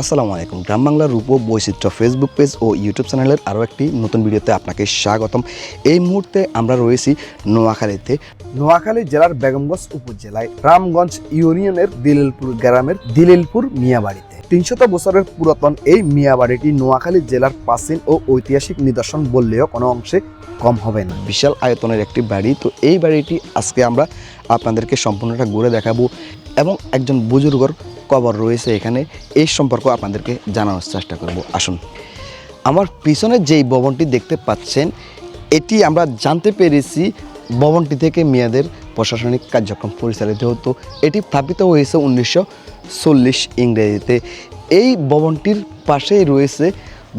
আসসালামু আলাইকুম। গ্রাম বাংলার রূপ বৈচিত্র্য ফেসবুক পেজ ও ইউটিউব চ্যানেলের আরও একটি নতুন ভিডিওতে আপনাকে স্বাগতম। এই মুহূর্তে আমরা রয়েছি নোয়াখালীতে। নোয়াখালী জেলার বেগমগঞ্জ উপজেলায় রামগঞ্জ ইউনিয়নের দিলিলপুর গ্রামের দিলিলপুর মিয়াবাড়িতে। তিনশত বছরের পুরাতন এই মিয়াবাড়িটি নোয়াখালী জেলার প্রাচীন ও ঐতিহাসিক নিদর্শন বললেও কোনো অংশে কম হবে না। বিশাল আয়তনের একটি বাড়ি। তো এই বাড়িটি আজকে আমরা আপনাদেরকে সম্পূর্ণটা ঘুরে দেখাবো এবং একজন বুজুর্গর কবর রয়েছে এখানে, এই সম্পর্ক আপনাদেরকে জানানোর চেষ্টা করব। আসুন। আমার পিছনে যেই ভবনটি দেখতে পাচ্ছেন, এটি আমরা জানতে পেরেছি ভবনটি থেকে মেয়াদের প্রশাসনিক কার্যক্রম পরিচালিত হতো। এটি স্থাপিত হয়েছে উনিশশো চল্লিশ ইংরেজিতে। এই ভবনটির পাশেই রয়েছে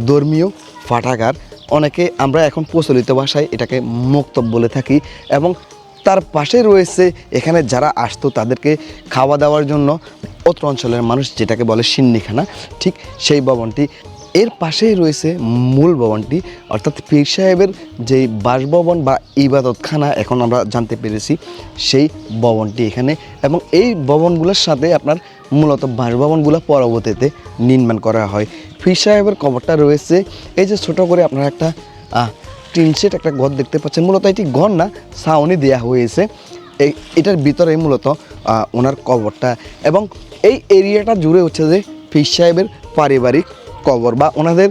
ধর্মীয় পাঠাগার অনেকে আমরা এখন প্রচলিত ভাষায় এটাকে মুক্তব বলে থাকি এবং তার পাশে রয়েছে, এখানে যারা আসতো তাদেরকে খাওয়া দাওয়ার জন্য অত্র অঞ্চলের মানুষ যেটাকে বলে সিন্নিখানা ঠিক সেই ভবনটি। এর পাশেই রয়েছে মূল ভবনটি অর্থাৎ পীর সাহেবের যেই বাসভবন বা ইবাদতখানা এখন আমরা জানতে পেরেছি সেই ভবনটি এখানে। এবং এই ভবনগুলোর সাথে আপনার মূলত বাসভবনগুলো পরবর্তীতে নির্মাণ করা হয়। পীর সাহেবের কবরটা রয়েছে এই যে ছোট করে আপনার একটা আহ, টিন সেট একটা ঘর দেখতে পাচ্ছেন। মূলত এটি ঘর না ছাউনি দেওয়া হয়েছে। এই, এটার ভিতরে মূলত ওনার কবরটা। এবং এই এরিয়াটা জুড়ে হচ্ছে যে ফির সাহেবের পারিবারিক কবর বা ওনাদের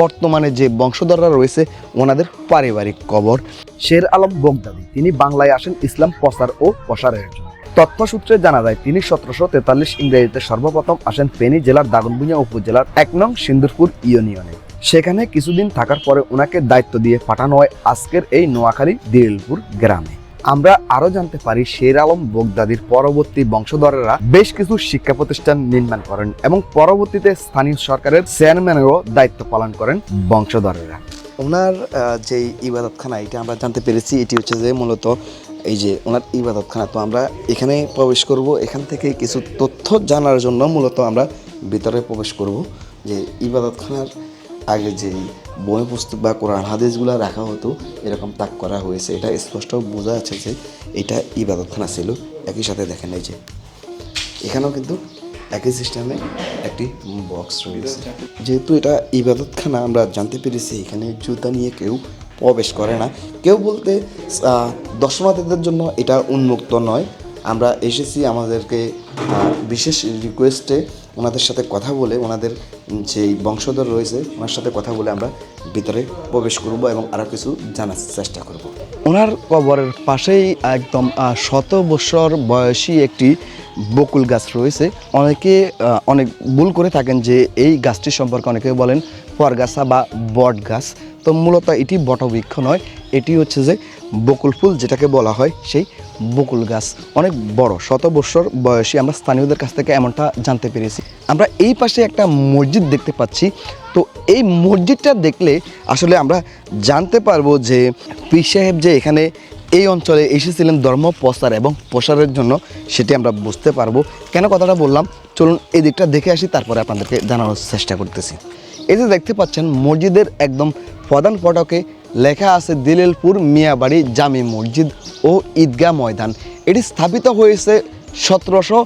বর্তমানে যে বংশধররা রয়েছে, ওনাদের পারিবারিক কবর। শের আলম বগদাদি তিনি বাংলায় আসেন ইসলাম প্রচার ও প্রসারের জন্য। তথ্যসূত্রে জানা যায়, তিনি সতেরোশো তেতাল্লিশ ইংরেজিতে সর্বপ্রথম আসেন ফেনী জেলার দাগনভূঞা উপজেলার এক নং সিন্দুরপুর ইউনিয়নে। সেখানে কিছুদিন থাকার পরে ওনাকে দায়িত্ব দিয়ে পাঠানো হয় আজকের এই নোয়াখালী দিলপুর গ্রামে। আমরা আরও জানতে পারি শের আলম বগদাদির পরবর্তী বংশধরেরা বেশ কিছু শিক্ষা প্রতিষ্ঠান নির্মাণ করেন এবং পরবর্তীতে স্থানীয় সরকারের চেয়ারম্যানেরও দায়িত্ব পালন করেন বংশধরেরা। ওনার যে ইবাদতখানা, এটা আমরা জানতে পেরেছি, এটি হচ্ছে যে মূলত এই যে ওনার ইবাদতখানা। তো আমরা এখানে প্রবেশ করব, এখান থেকে কিছু তথ্য জানার জন্য মূলত আমরা ভিতরে প্রবেশ করব যে ইবাদতখানার আগে যে বই পুস্তক বা কোরআন হাদিসগুলো রাখা হতো, এরকম তাক করা হয়েছে। এটা স্পষ্ট বোঝা যাচ্ছে যে এটা ইবাদতখানা ছিল, একই সাথে দেখেন এই যে। এখানেও কিন্তু একই সিস্টেমে একটি বক্স রয়েছে। যেহেতু এটা ইবাদতখানা আমরা জানতে পেরেছি এখানে জুতা নিয়ে কেউ প্রবেশ করে না। কেউ বলতে দর্শনার্থীদের জন্য এটা উন্মুক্ত নয়। আমরা এসেছি আমাদেরকে বিশেষ রিকোয়েস্টে ওনাদের সাথে কথা বলে ওনাদের যেই বংশধর রয়েছে, ওনার সাথে কথা বলে আমরা ভিতরে প্রবেশ করব এবং আরও কিছু জানার চেষ্টা করব। ওনার কবরের পাশেই একদম শত বছর বয়সী একটি বকুল গাছ রয়েছে। অনেকে অনেক ভুল করে থাকেন যে এই গাছটি সম্পর্কে অনেকে বলেন পরগাছা বা বট গাছ তো মূলত এটি বটবৃক্ষ নয়, এটি হচ্ছে যে বকুল ফুল, যেটাকে বলা হয় সেই বকুল গাছ। অনেক বড়, শত বছর বয়সী আমরা স্থানীয়দের কাছ থেকে এমনটা জানতে পেরেছি। আমরা এই পাশে একটা মসজিদ দেখতে পাচ্ছি। তো এই মসজিদটা দেখলে আসলে আমরা জানতে পারব যে পীর সাহেব যে এখানে এই অঞ্চলে এসেছিলেন ধর্ম প্রচার এবং প্রসারের জন্য, সেটি আমরা বুঝতে পারব। কেন কথাটা বললাম? চলুন এই দিকটা দেখে আসি, তারপরে আপনাদেরকে জানানোর চেষ্টা করতেছি। এই যে দেখতে পাচ্ছেন, মসজিদের একদম প্রধান ফটকে লেখা আছে দিলেলপুর মিয়াবাড়ি জামি মসজিদ ও ঈদগাহ ময়দান। এটি স্থাপিত হয়েছে সতেরোশো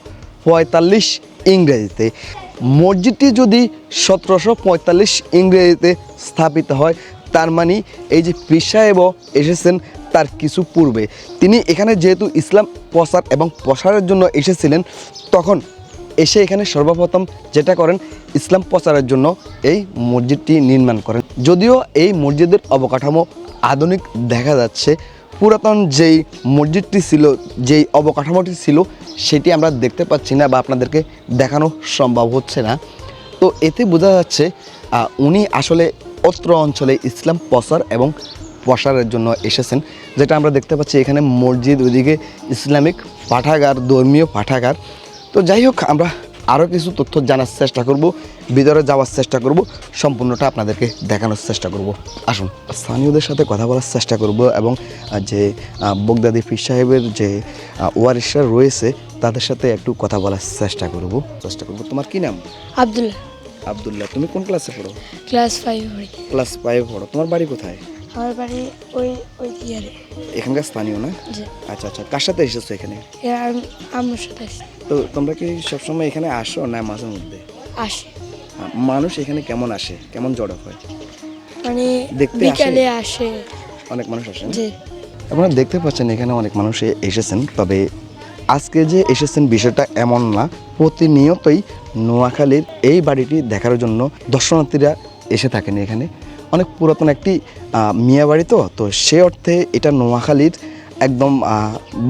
পঁয়তাল্লিশ ইংরেজিতে। মসজিদটি যদি সতেরোশো পঁয়তাল্লিশ ইংরেজিতে স্থাপিত হয়, তার মানে এই যে পীর সাহেবও এসেছেন, তার কিছু পূর্বে। তিনি এখানে যেহেতু ইসলাম প্রচার এবং প্রসারের জন্য এসেছিলেন, তখন এসে এখানে সর্বপ্রথম যেটা করেন, ইসলাম প্রচারের জন্য এই মসজিদটি নির্মাণ করেন। যদিও এই মসজিদের অবকাঠামো আধুনিক দেখা যাচ্ছে, পুরাতন যেই মসজিদটি ছিল, যেই অবকাঠামোটি ছিল, সেটি আমরা দেখতে পাচ্ছি না বা আপনাদেরকে দেখানো সম্ভব হচ্ছে না। তো এতে বোঝা যাচ্ছে উনি আসলে অত্র অঞ্চলে ইসলাম প্রচার এবং প্রসারের জন্য এসেছেন। যেটা আমরা দেখতে পাচ্ছি এখানে মসজিদ ওইদিকে ইসলামিক পাঠাগার, ধর্মীয় পাঠাগার। তো যাই হোক আমরা আরও কিছু তথ্য জানার চেষ্টা করব ভিতরে যাওয়ার চেষ্টা করব সম্পূর্ণটা আপনাদেরকে দেখানোর চেষ্টা করব। আসুন স্থানীয়দের সাথে কথা বলার চেষ্টা করব এবং যে বগদাদি ফির সাহেবের যে আহ, ওয়ারিসরা রয়েছে তাদের সাথে একটু কথা বলার চেষ্টা করব। চেষ্টা করব। তোমার কি নাম? আব্দুল্লাহ। আবদুল্লাহ তুমি কোন ক্লাসে পড়ো? ক্লাস ফাইভ পড়ি। ক্লাস ফাইভে পড়ো। তোমার বাড়ি কোথায়? আমার বাড়ি ওই ওই ইয়ারে। এখানকার স্থানীয় না? আচ্ছা আচ্ছা কার সাথে এসেছ এখানে? এ আমার সাথে তো তোমরা কি সবসময় এখানে আসো না মাঝে মধ্যে? আসি। মানুষ এখানে কেমন আসে? কেমন জড়ো হয়? মানে দেখতে বিকালে আসে। অনেক মানুষ আসেন যে আপনারা দেখতে পাচ্ছেন এখানে অনেক মানুষ এসেছেন তবে আজকে যে এসেছেন বিষয়টা এমন না। প্রতিনিয়তই নোয়াখালীর এই বাড়িটি দেখার জন্য দর্শনার্থীরা এসে থাকেন এখানে। অনেক পুরাতন একটি মিয়া বাড়ি তো তো সে অর্থে এটা নোয়াখালীর একদম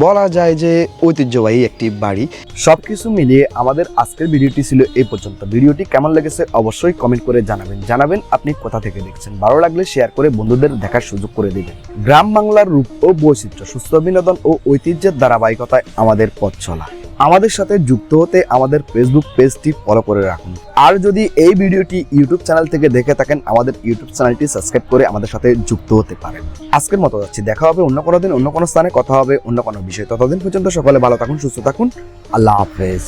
বলা যায় যে ঐতিহ্যবাহী একটি বাড়ি। সব কিছু মিলিয়ে আমাদের আজকের ভিডিওটি ছিল এই পর্যন্ত। ভিডিওটি কেমন লেগেছে অবশ্যই কমেন্ট করে জানাবেন। জানাবেন আপনি কোথা থেকে দেখছেন। ভালো লাগলে শেয়ার করে বন্ধুদের দেখার সুযোগ করে দেবেন। গ্রাম বাংলার রূপ ও বৈচিত্র্য, সুস্থ বিনোদন ও ঐতিহ্যের ধারাবাহিকতায় আমাদের পথ চলা। আমাদের সাথে যুক্ত হতে আমাদের ফেসবুক পেজটি ফলো করে রাখুন। আর যদি এই ভিডিওটি ইউটিউব চ্যানেল থেকে দেখে থাকেন, আমাদের ইউটিউব চ্যানেলটি সাবস্ক্রাইব করে আমাদের সাথে যুক্ত হতে পারেন। আজকের মতো যাচ্ছি। দেখা হবে অন্য কোনো দিন, অন্য কোনো স্থানে কথা হবে, অন্য কোনো বিষয়ে। ততদিন পর্যন্ত সকলে ভালো থাকুন, সুস্থ থাকুন। আল্লাহ হাফেজ।